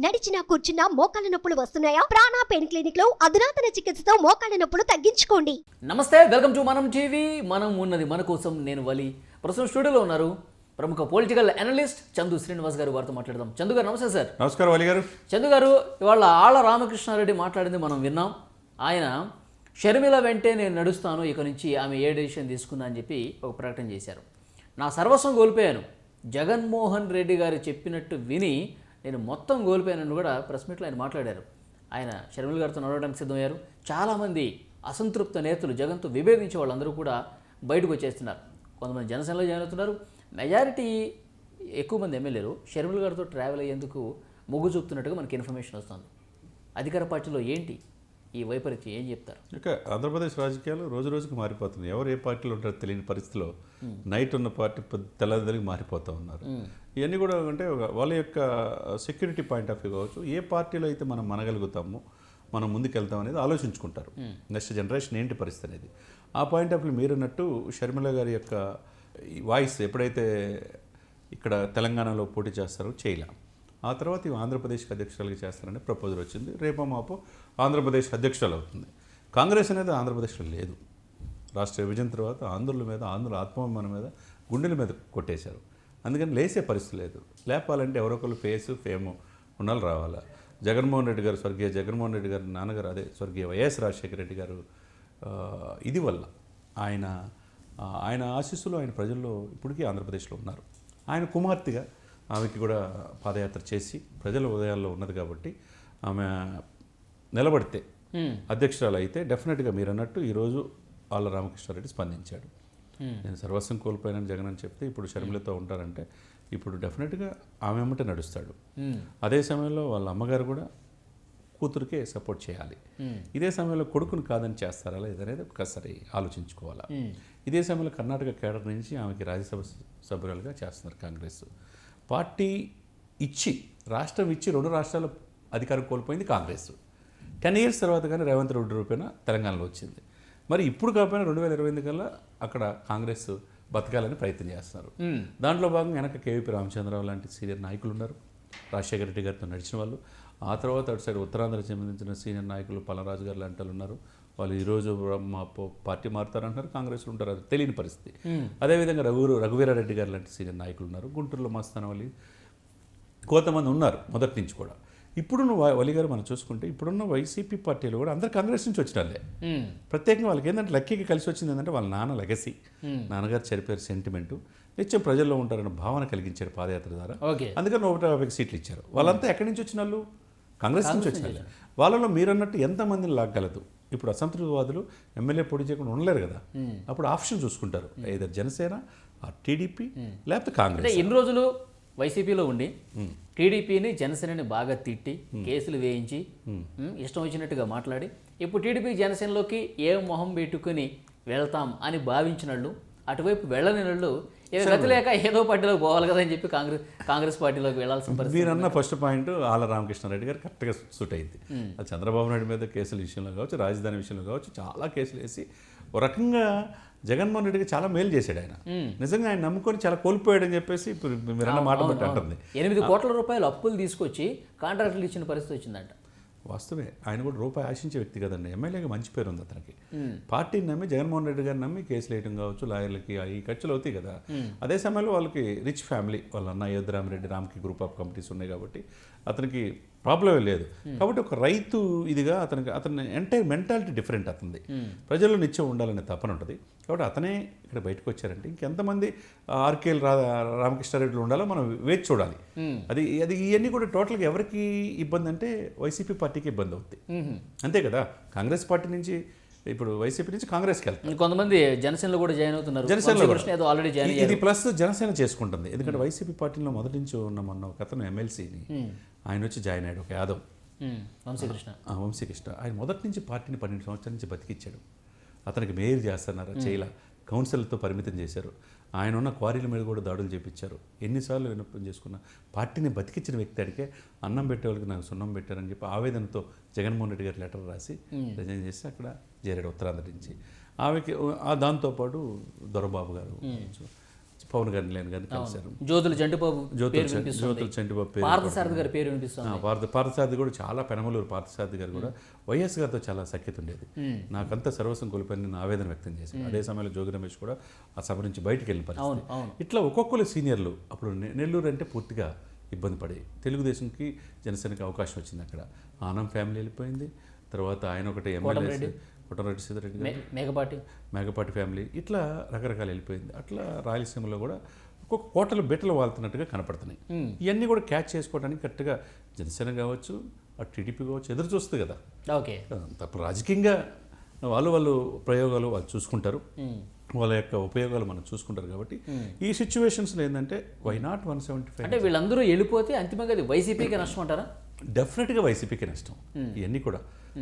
నడిచినా కూర్చున్నా మోకాళ్ళ నొప్పులు వస్తున్నాయా? ప్రాణా పెయిన్ క్లినిక్లో అధునాతన చికిత్సతో మోకాళ్ళ నొప్పులు తగ్గించుకోండి. నమస్తే వెల్కమ్ టు మనం టీవీ. మనం ఉన్నది మన కోసం నేను వలి. ప్రస్తుతం స్టూడియోలో ఉన్నారు ప్రముఖ పొలిటికల్ అనలిస్ట్ చందు శ్రీనివాస్ గారు. వారితో మాట్లాడదాం. చందు గారు నమస్తే సార్. నమస్కారం అలీ గారు. చందు గారు ఇవాళ ఆళ్ళ రామకృష్ణారెడ్డి మాట్లాడింది మనం విన్నాం. ఆయన షర్మిల వెంటే నేను నడుస్తాను ఇక నుంచి ఆమె ఏ డెసిషన్ తీసుకుందా అని చెప్పి ఒక ప్రకటన చేశారు. నా సర్వస్వం కోల్పోయాను. జగన్మోహన్ రెడ్డి గారు చెప్పినట్టు విని నేను మొత్తం కోల్పోయానని కూడా ప్రెస్ మీట్లో ఆయన మాట్లాడారు. ఆయన షర్మిల గారితో నడవడానికి సిద్ధమయ్యారు. చాలామంది అసంతృప్త నేతలు జగన్తో విభేదించే వాళ్ళందరూ కూడా బయటకు వచ్చేస్తున్నారు. కొంతమంది జనసేనలో జాయిన్ అవుతున్నారు. మెజారిటీ ఎక్కువ మంది ఎమ్మెల్యేలు షర్మిల గారితో ట్రావెల్ అయ్యేందుకు మొగ్గు చూపుతున్నట్టుగా మనకి ఇన్ఫర్మేషన్ వస్తుంది. అధికార పార్టీలో ఏంటి? ఈ వైపరీత్యం ఏం చెప్తారు? ఇక ఆంధ్రప్రదేశ్ రాజకీయాలు రోజు రోజుకి మారిపోతున్నాయి ఎవరు ఏ పార్టీలో ఉంటారో తెలియని పరిస్థితిలో నైట్ ఉన్న పార్టీ తెల్లదలికి మారిపోతూ ఉన్నారు. ఇవన్నీ కూడా అంటే వాళ్ళ యొక్క సెక్యూరిటీ పాయింట్ ఆఫ్ వ్యూ కావచ్చు ఏ పార్టీలో అయితే మనం మనగలుగుతామో మనం ముందుకు వెళ్తాం అనేది ఆలోచించుకుంటారు. నెక్స్ట్ జనరేషన్ ఏంటి పరిస్థితి అనేది. ఆ పాయింట్ ఆఫ్ వ్యూ మీరన్నట్టు షర్మిల గారి యొక్క వాయిస్ ఎప్పుడైతే ఇక్కడ తెలంగాణలో పోటీ చేస్తారో చేయలేం. ఆ తర్వాత ఇవి ఆంధ్రప్రదేశ్కి అధ్యక్షురాలుగా చేస్తారని ప్రపోజల్ వచ్చింది. రేపో మాపో ఆంధ్రప్రదేశ్ అధ్యక్షురాలు అవుతుంది. కాంగ్రెస్ అనేది ఆంధ్రప్రదేశ్లో లేదు. రాష్ట్ర విభజన తర్వాత ఆంధ్రుల మీద ఆంధ్రుల ఆత్మాభిమానం మీద గుండెల మీద కొట్టేశారు. అందుకని లేసే పరిస్థితి లేదు. లేపాలంటే ఎవరో ఒకరు ఫేస్ ఫేము ఉండాలి రావాలా? జగన్మోహన్ రెడ్డి గారు స్వర్గీయ జగన్మోహన్ రెడ్డి గారు నాన్నగారు అదే స్వర్గీయ వైఎస్ రాజశేఖర రెడ్డి గారు ఇది వల్ల ఆయన ఆయన ఆశీస్సులు ఆయన ప్రజల్లో ఇప్పటికీ ఆంధ్రప్రదేశ్లో ఉన్నారు. ఆయన కుమార్తెగా ఆమెకి కూడా పాదయాత్ర చేసి ప్రజల ఉదయాల్లో ఉన్నది కాబట్టి ఆమె నిలబడితే అధ్యక్షురాలు అయితే డెఫినెట్గా మీరు అన్నట్టు ఈరోజు ఆళ్ళ రామకృష్ణారెడ్డి స్పందించాడు. నేను సర్వస్వం కోల్పోయానని జగన్ అని చెప్తే ఇప్పుడు షర్మిలతో ఉంటారంటే ఇప్పుడు డెఫినెట్గా ఆమె వెంబటే నడుస్తాడు. అదే సమయంలో వాళ్ళ అమ్మగారు కూడా కూతురికే సపోర్ట్ చేయాలి. ఇదే సమయంలో కొడుకుని కాదని చేస్తారా లేదనేది ఒకసారి ఆలోచించుకోవాలా. ఇదే సమయంలో కర్ణాటక కేడర్ నుంచి ఆమెకి రాజ్యసభ సభ్యురాలుగా చేస్తున్నారు కాంగ్రెస్. పార్టీ ఇచ్చి రాష్ట్రం ఇచ్చి రెండు రాష్ట్రాలు అధికారం కోల్పోయింది కాంగ్రెస్. టెన్ ఇయర్స్ తర్వాత కానీ రేవంత్ రెడ్డి రూపేణ తెలంగాణలో వచ్చింది. మరి ఇప్పుడు కాకపోయినా రెండు వేల ఇరవై ఎనిమిది కల్లా అక్కడ కాంగ్రెస్ బతకాలని ప్రయత్నం చేస్తున్నారు. దాంట్లో భాగంగా వెనక కేవీపీ రామచంద్రరావు లాంటి సీనియర్ నాయకులు ఉన్నారు. రాజశేఖర రెడ్డి గారితో నడిచిన వాళ్ళు. ఆ తర్వాత అటు సైడ్ ఉత్తరాంధ్ర సంబంధించిన సీనియర్ నాయకులు పలరాజు గారు లాంటి వాళ్ళు ఉన్నారు. వాళ్ళు ఈరోజు మా పార్టీ మారుతారంటున్నారు కాంగ్రెస్ ఉంటారు. అది తెలియని పరిస్థితి. అదేవిధంగా రఘువీరు రఘువీరారెడ్డి గారు లాంటి సీనియర్ నాయకులు ఉన్నారు. గుంటూరులో మస్తాన్ వల్లి కొంతమంది ఉన్నారు మొదటి నుంచి కూడా. ఇప్పుడున్న వలి గారు మనం చూసుకుంటే ఇప్పుడున్న వైసీపీ పార్టీలు కూడా అందరు కాంగ్రెస్ నుంచి వచ్చిన వాళ్ళే ప్రత్యేకంగా వాళ్ళకి ఏంటంటే లక్కీకి కలిసి వచ్చింది ఏంటంటే వాళ్ళ నాన్న లెగసీ. నాన్నగారు చనిపోయారు సెంటిమెంటు. నిత్యం ప్రజల్లో ఉంటారన్న భావన కలిగించారు పాదయాత్ర ద్వారా. ఓకే. అందుకని నూట యాభై సీట్లు ఇచ్చారు. వాళ్ళంతా ఎక్కడి నుంచి వచ్చిన వాళ్ళు కాంగ్రెస్ నుంచి వచ్చిన వాళ్ళే వాళ్ళలో మీరన్నట్టు ఎంతమందిని లాగలదు ఇప్పుడు అసంతృప్తివాదులు ఎమ్మెల్యే పోటీ చేయకుండా ఉండలేరు కదా. అప్పుడు ఆప్షన్ చూసుకుంటారు. ఏదో జనసేన టీడీపీ లేకపోతే కాంగ్రెస్. ఇన్ని రోజులు వైసీపీలో ఉండి టీడీపీని జనసేనని బాగా తిట్టి కేసులు వేయించి ఇష్టం వచ్చినట్టుగా మాట్లాడి ఇప్పుడు టీడీపీ జనసేనలోకి ఏ మొహం పెట్టుకుని వెళ్తాం అని భావించినళ్ళు అటువైపు వెళ్ళని వాళ్ళు గతి లేక ఏదో పార్టీలోకి పోవాలి కదా అని చెప్పి కాంగ్రెస్ కాంగ్రెస్ పార్టీలోకి వెళ్ళాల్సిన పరిస్థితి మీరన్న ఫస్ట్ పాయింట్ ఆల రామకృష్ణారెడ్డి గారు కరెక్ట్గా సూట్ అయింది. అది చంద్రబాబు నాయుడు మీద కేసుల విషయంలో కావచ్చు రాజధాని విషయంలో కావచ్చు చాలా కేసులు వేసి ఒక రకంగా జగన్మోహన్ రెడ్డికి చాలా మేలు చేశాడు ఆయన. నిజంగా ఆయన నమ్ముకొని చాలా కోల్పోయాడని చెప్పేసి ఇప్పుడు మీరన్న మాట బట్టి అంటుంది. ఎనిమిది కోట్ల రూపాయలు అప్పులు తీసుకొచ్చి కాంట్రాక్టులు ఇచ్చిన పరిస్థితి వచ్చిందంట. వాస్తవే ఆయన కూడా రూపాయి ఆశించే వ్యక్తి కదండి. ఎమ్మెల్యేగా మంచి పేరు ఉంది అతనికి. పార్టీని నమ్మి జగన్మోహన్ రెడ్డి గారిని నమ్మి కేసులు వేయడం కావచ్చు లాయర్లకి ఈ ఖర్చులు అవుతాయి కదా. అదే సమయంలో వాళ్ళకి రిచ్ ఫ్యామిలీ వాళ్ళ అన్న అయోధ్యరామరెడ్డి రామ్కి గ్రూప్ ఆఫ్ కంపెనీస్ ఉన్నాయి కాబట్టి అతనికి ప్రాబ్లమే లేదు. కాబట్టి ఒక రైతు ఇదిగా అతనికి అతని ఎంటైర్ మెంటాలిటీ డిఫరెంట్ అతనిది. ప్రజల్లో నిత్యం ఉండాలనే తపన ఉంటుంది. కాబట్టి అతనే ఇక్కడ బయటకు వచ్చారంటే ఇంకెంతమంది ఆర్కేఎల్ రా రామకృష్ణారెడ్డిలో ఉండాలో మనం వేచి చూడాలి. అది అది ఇవన్నీ కూడా టోటల్గా ఎవరికి ఇబ్బంది అంటే వైసీపీ పార్టీకి ఇబ్బంది అవుతుంది అంతే కదా? కాంగ్రెస్ పార్టీ నుంచి ఇప్పుడు వైసీపీ నుంచి కాంగ్రెస్కి వెళ్తారు. కొంతమంది జనసేనలో కూడా జాయిన్ అవుతున్నారు. జనసేనలో కూడా. కృష్ణ ఏదో ఆల్రెడీ జాయిన్ ఇది ప్లస్ జనసేన చేసుకుంటుంది. ఎందుకంటే వైసీపీ పార్టీలో మొదటి నుంచి ఉన్న మొన్న ఒక అతను ఎమ్మెల్సీని ఆయన వచ్చి జాయిన్ అయ్యాడు ఒక యాదవ్. ఉమ్, వంశీకృష్ణ వంశీకృష్ణ ఆయన మొదటి నుంచి పార్టీని పన్నెండు సంవత్సరాల నుంచి బతికిచ్చాడు. అతనికి మేయర్ చేస్తున్నారు చేయల. కౌన్సిల్తో పరిమితం చేశారు. ఆయన ఉన్న క్వారీల మీద కూడా దాడులు చేపించారు. ఎన్నిసార్లు విన్నపం చేసుకున్నా పార్టీని బతికించిన వ్యక్తి అడిగే అన్నం పెట్టే వాళ్ళకి నాకు సున్నం పెట్టారని చెప్పి ఆవేదనతో జగన్మోహన్ రెడ్డి గారి లెటర్ రాసి రిజైన్ చేసి అక్కడ చేరాడు ఉత్తరాంధ్ర నుంచి. ఆమెకి ఆ దాంతోపాటు దొరబాబు గారు పవన్ గారిని లేని గారిని కలిశారు. జ్యోతుల జంటుబాబు జ్యోతుల చంటిబాబు పేరు పార్థసారథి గారి పేరు వినిపిస్తుంది. పార్థ పార్థసారథి కూడా చాలా పెనమలూరు పార్థసారథి గారు కూడా వైఎస్ గారితో చాలా సఖ్యత ఉండేది. నాకంతా సర్వస్వం కోల్పోయి నేను ఆవేదన వ్యక్తం చేశాను. అదే సమయంలో జోగి రమేష్ కూడా ఆ సభ నుంచి బయటికి వెళ్ళిన పరిస్థితి ఇట్లా ఒక్కొక్కరు సీనియర్లు అప్పుడు నెల్లూరు అంటే పూర్తిగా ఇబ్బంది పడి తెలుగుదేశంకి జనసేనకి అవకాశం వచ్చింది అక్కడ. ఆనం ఫ్యామిలీ వెళ్ళిపోయింది. తర్వాత ఆయన ఒకటి ఎమ్మెల్యే కోటరెడ్డి సీతారెడ్డి గారు మే- మేకపాటి. మేకపాటి ఫ్యామిలీ ఇట్లా రకరకాలు వెళ్ళిపోయింది. అట్లా రాయలసీమలో కూడా ఒక్కొక్క కోటలు బెట్టలు వాళ్తున్నట్టుగా కనపడుతున్నాయి. ఇవన్నీ కూడా క్యాచ్ చేసుకోవడానికి కరెక్ట్గా జనసేన కావచ్చు అటు టీడీపీ కావచ్చు ఎదురు చూస్తుంది కదా. ఓకే. తప్ప రాజకీయంగా వాళ్ళు వాళ్ళు ప్రయోగాలు వాళ్ళు చూసుకుంటారు. వాళ్ళ యొక్క ఉపయోగాలు మనం చూసుకుంటారు కాబట్టి ఈ సిచ్యువేషన్స్లో ఏంటంటే why not one seventy five అంటే వీళ్ళందరూ వెళ్ళిపోతే అంతిమంగా అది వైసీపీకి నష్టం అంటారా? డెఫినెట్గా వైసీపీకి నష్టం. ఇవన్నీ కూడా.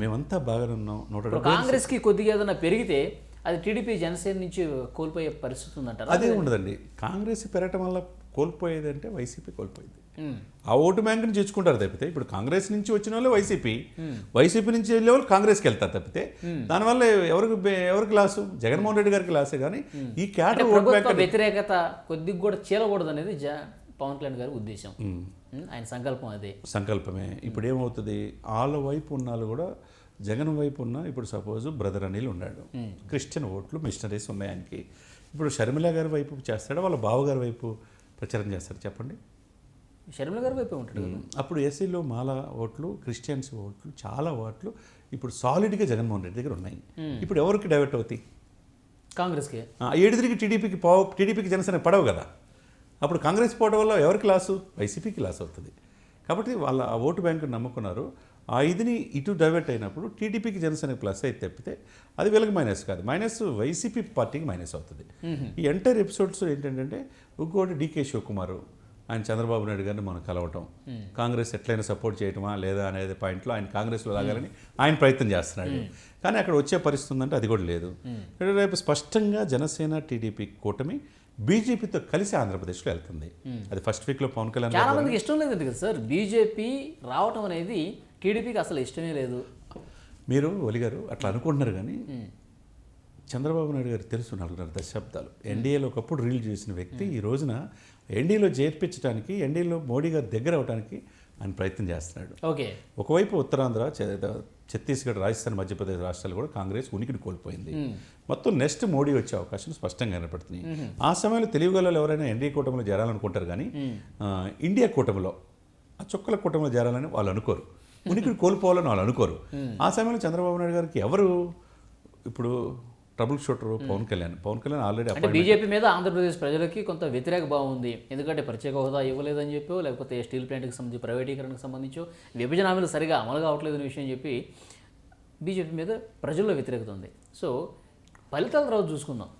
మేమంతా బాగానే ఉన్నాం. నూట కాంగ్రెస్కి కొద్దిగా ఏదైనా పెరిగితే అది టీడీపీ జనసేన నుంచి కోల్పోయే పరిస్థితి ఉందంటారా? అదే ఉండదండి. కాంగ్రెస్ పెరగటం వల్ల కోల్పోయేది అంటే వైసీపీ కోల్పోయింది. ఆ ఓటు బ్యాంకుని చేర్చుకుంటారు తప్పితే ఇప్పుడు కాంగ్రెస్ నుంచి వచ్చిన వాళ్ళు వైసీపీ. వైసీపీ నుంచి వెళ్ళే వాళ్ళు కాంగ్రెస్కి వెళ్తారు తప్పితే దానివల్ల ఎవరికి ఎవరికి లాసు? జగన్మోహన్ రెడ్డి గారికి లాసే. కానీ ఈ అంటే క్యాటర్ ఓట్ బ్యాంక్ వ్యతిరేకత కొద్దిగా కూడా చీలకూడదు అనేది పవన్ కళ్యాణ్ గారి ఉద్దేశం. ఆయన సంకల్పం అదే. సంకల్పమే. ఇప్పుడు ఏమవుతుంది వాళ్ళ వైపు ఉన్న వాళ్ళు కూడా జగన్ వైపు ఉన్న ఇప్పుడు సపోజ్ బ్రదర్ అనిల్ ఉన్నాడు. క్రిస్టియన్ ఓట్లు మిషనరీస్ ఉన్నాయి ఆయనకి. ఇప్పుడు షర్మిల గారి వైపు చేస్తాడా? వాళ్ళ బావగారి వైపు ప్రచారం చేస్తాడు? చెప్పండి. షర్మిల గారి వైపే ఉంటాడు అప్పుడు ఎస్సీలో మాల ఓట్లు క్రిస్టియన్స్ ఓట్లు చాలా ఓట్లు ఇప్పుడు సాలిడ్గా జగన్మోహన్ రెడ్డి దగ్గర ఉన్నాయి. ఇప్పుడు ఎవరికి డైవర్ట్ అవుతాయి? కాంగ్రెస్కి. ఏడు తిరిగి టీడీపీకి పావు టీడీపీకి జనసేన పడవు కదా. అప్పుడు కాంగ్రెస్ పోవడం వల్ల ఎవరికి లాసు వైసీపీకి లాస్ అవుతుంది. కాబట్టి వాళ్ళ ఆ ఓటు బ్యాంకు నమ్ముకున్నారు. ఆ ఇదిని ఇటు డైవర్ట్ అయినప్పుడు టీడీపీకి జనసేనకి ప్లస్ అయితే తప్పితే అది వీళ్ళకి మైనస్ కాదు. మైనస్ వైసీపీ పార్టీకి మైనస్ అవుతుంది. ఈ ఎంటైర్ ఎపిసోడ్స్ ఏంటంటే ఇంకోటి డీకే శివకుమార్ ఆయన చంద్రబాబు నాయుడు గారిని మనం కలవటం. కాంగ్రెస్ ఎట్లయినా సపోర్ట్ చేయటమా లేదా అనేది పాయింట్లో ఆయన కాంగ్రెస్లో లాగాలని ఆయన ప్రయత్నం చేస్తున్నాడు. కానీ అక్కడ వచ్చే పరిస్థితి ఉందంటే అది కూడా లేదు. రేపు స్పష్టంగా జనసేన టీడీపీ కూటమి బీజేపీతో కలిసి ఆంధ్రప్రదేశ్లో వెళ్తుంది. అది ఫస్ట్ వీక్లో పవన్ కళ్యాణ్ చాలా మందికి ఇష్టం లేదు కదా సార్? బీజేపీ రావటం అనేది టీడీపీకి అసలు ఇష్టమే లేదు. మీరు ఒలి గారు అట్లా అనుకుంటున్నారు కానీ చంద్రబాబు నాయుడు గారు తెలుసు నాలుగున్నర దశాబ్దాలు. ఎన్డీఏలో ఒకప్పుడు రీల్ చేసిన వ్యక్తి ఈ రోజున ఎన్డీఏలో చేర్పించడానికి ఎన్డీఏలో మోడీ గారి దగ్గర అవడానికి ఆయన ప్రయత్నం చేస్తున్నాడు. ఓకే. ఒకవైపు ఉత్తరాంధ్ర ఛత్తీస్గఢ్ రాజస్థాన్ మధ్యప్రదేశ్ రాష్ట్రాలు కూడా కాంగ్రెస్ ఉనికిని కోల్పోయింది. మొత్తం నెక్స్ట్ మోడీ వచ్చే అవకాశం స్పష్టంగా కనపడుతున్నాయి. ఆ సమయంలో తెలుగుగలలో ఎవరైనా ఎన్డీఏ కూటమిలో చేరాలనుకుంటారు కానీ ఇండియా కూటమిలో ఆ చుక్కల కూటమిలో చేరాలని వాళ్ళు అనుకోరు. ఉనికిని కోల్పోవాలని వాళ్ళు అనుకోరు. ఆ సమయంలో చంద్రబాబు నాయుడు గారికి ఎవరు ఇప్పుడు trouble shooter Pawan Kalyan. Pawan Kalyan already BJP మీద ఆంధ్రప్రదేశ్ ప్రజలకి కొంత వ్యతిరేక భావం ఉంది. ఎందుకంటే ప్రత్యేక హోదా ఇవ్వలేదని చెప్పో లేకపోతే స్టీల్ ప్లాంట్కి సంబంధించి ప్రైవేటీకరణకు సంబంధించో విభజన హామీలు సరిగా అమలు కావట్లేదనే విషయం చెప్పి బీజేపీ మీద ప్రజల్లో వ్యతిరేకత ఉంది. సో ఫలితాల తర్వాత చూసుకుందాం.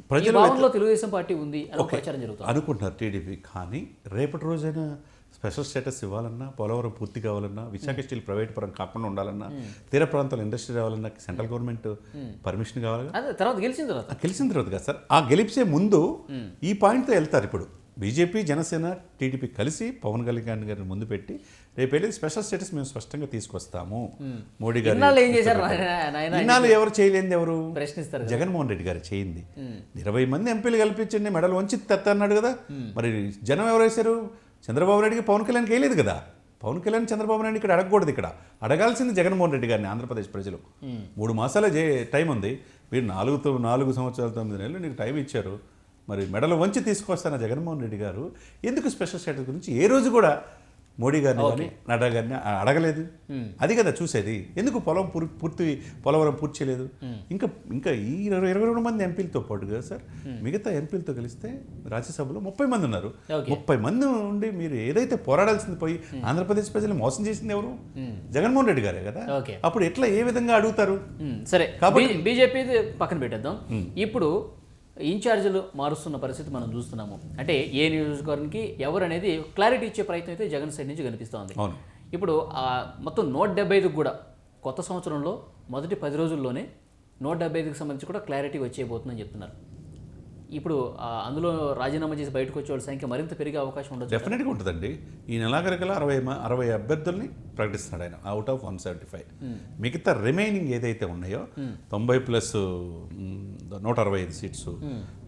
ఈ ప్రజల భావనలో తెలుగుదేశం పార్టీ ఉంది అని ప్రచారం జరుగుతుంది. అనుకుంటున్నారు టీడీపీ. కానీ రేపటి రోజైనా స్పెషల్ స్టేటస్ ఇవ్వాలన్నా పోలవరం పూర్తి కావాలన్నా విశాఖ స్టీల్ ప్రైవేట్ పరం కాకుండా ఉండాలన్నా తీర ప్రాంతాల ఇండస్ట్రీ రావాలన్నా సెంట్రల్ గవర్నమెంట్ పర్మిషన్ కావాలిగా? అదే తర్వాత గెలిచిన తర్వాత. గెలిచిన తర్వాత కదా సార్. ఆ గెలిచే ముందు ఈ పాయింట్తో వెళ్తారు ఇప్పుడు. బీజేపీ జనసేన టీడీపీ కలిసి పవన్ కళ్యాణ్ గారిని ముందు పెట్టి రేపు వెళ్ళి స్పెషల్ స్టేటస్ మేము స్పష్టంగా తీసుకొస్తాము. మోడీ గారు ఇన్నాళ్ళు ఎవరు చేయలేంది ఎవరు? ప్రశ్నిస్తారు. జగన్మోహన్ రెడ్డి గారు చేయింది. ఇరవై మంది ఎంపీలు కల్పించండి మెడలు వంచి తెత్త అన్నాడు కదా. మరి జనం ఎవరు వేశారు? చంద్రబాబు నాయుడికి పవన్ కళ్యాణ్కి వేయలేదు కదా. పవన్ కళ్యాణ్ చంద్రబాబు నాయుడు ఇక్కడ అడగకూడదు ఇక్కడ. అడగాల్సింది జగన్మోహన్ రెడ్డి గారిని ఆంధ్రప్రదేశ్ ప్రజలు. మూడు మాసాల జే టైం ఉంది. మీరు నాలుగు తో- నాలుగు సంవత్సరాల తొమ్మిది నెలలు నీకు టైం ఇచ్చారు. మరి మెడలు వంచి తీసుకొస్తాన జగన్మోహన్ రెడ్డి గారు? ఎందుకు స్పెషల్ స్టేటస్ గురించి ఏ రోజు కూడా మోడీ గారిని కానీ నడ్డా గారిని అడగలేదు. అది కదా చూసేది. ఎందుకు పొలం పూర్- పూర్తి పోలవరం పూర్తి చేయలేదు? ఇంకా ఇంకా ఈ ఇరవై ఇరవై రెండు మంది ఎంపీలతో పాటు కదా సార్ మిగతా ఎంపీలతో కలిస్తే రాజ్యసభలో ముప్పై మంది ఉన్నారు. ముప్పై మంది ఉండి మీరు ఏదైతే పోరాడాల్సింది పోయి ఆంధ్రప్రదేశ్ ప్రజలు మోసం చేసింది ఎవరు? జగన్మోహన్ రెడ్డి గారే కదా. అప్పుడు ఎట్లా ఏ విధంగా అడుగుతారు? సరే. కాబట్టి- బీజేపీ పక్కన పెట్టేద్దాం. ఇప్పుడు ఇన్ఛార్జీలు మారుస్తున్న పరిస్థితి మనం చూస్తున్నాము. అంటే ఏ నియోజకవర్గానికి ఎవరు అనేది క్లారిటీ ఇచ్చే ప్రయత్నం అయితే జగన్ సైడ్ నుంచి కనిపిస్తోంది. ఇప్పుడు ఆ మొత్తం నూట డెబ్బై ఐదుకు కూడా కొత్త సంవత్సరంలో మొదటి పది రోజుల్లోనే నూట డెబ్బై ఐదుకి సంబంధించి కూడా క్లారిటీ వచ్చేయబోతుందని చెప్తున్నారు. ఇప్పుడు అందులో రాజీనామా చేసి బయటకు వచ్చే వాళ్ళ సంఖ్య మరింత పెరిగే అవకాశం ఉండదు డెఫినెట్గా ఉంటుందండి. ఈ నెలాఖరికల్లా అరవై మ- అరవై అభ్యర్థుల్ని ప్రకటిస్తున్నాడు ఆయన out of one seventy five మిగతా రిమైనింగ్ ఏదైతే ఉన్నాయో తొంభై ప్లస్ నూట అరవై ఐదు సీట్స్.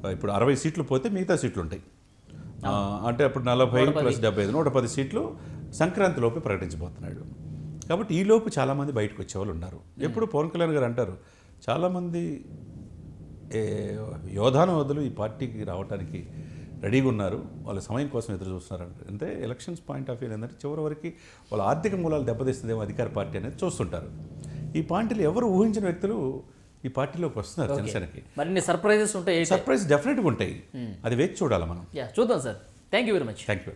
ఇప్పుడు అరవై సీట్లు పోతే మిగతా సీట్లు ఉంటాయి. అంటే అప్పుడు నలభై ప్లస్ డెబ్బై ఐదు నూట పది సీట్లు సంక్రాంతి లోపే ప్రకటించబోతున్నాడు. కాబట్టి ఈ లోపు చాలామంది బయటకు వచ్చేవాళ్ళు ఉన్నారు. ఎప్పుడు పవన్ కళ్యాణ్ గారు అంటారు చాలామంది యోధాను వదులు ఈ పార్టీకి రావడానికి రెడీగా ఉన్నారు. వాళ్ళ సమయం కోసం ఎదురు చూస్తున్నారు అంటే ఎలక్షన్స్ పాయింట్ ఆఫ్ వ్యూ ఏంటంటే చివరి వరకు వాళ్ళ ఆర్థిక మూలాలు దెబ్బతీస్తుందేమో అధికార పార్టీ అనేది చూస్తుంటారు. ఈ పార్టీలు ఎవరు ఊహించిన వ్యక్తులు ఈ పార్టీలోకి వస్తున్నారు జనసేనకి. మరిన్ని సర్ప్రైజెస్ ఉంటాయి సర్ప్రైజ్ డెఫినెట్గా ఉంటాయి. అది వేచి చూడాలి మనం. చూద్దాం sir. Thank you very much thank you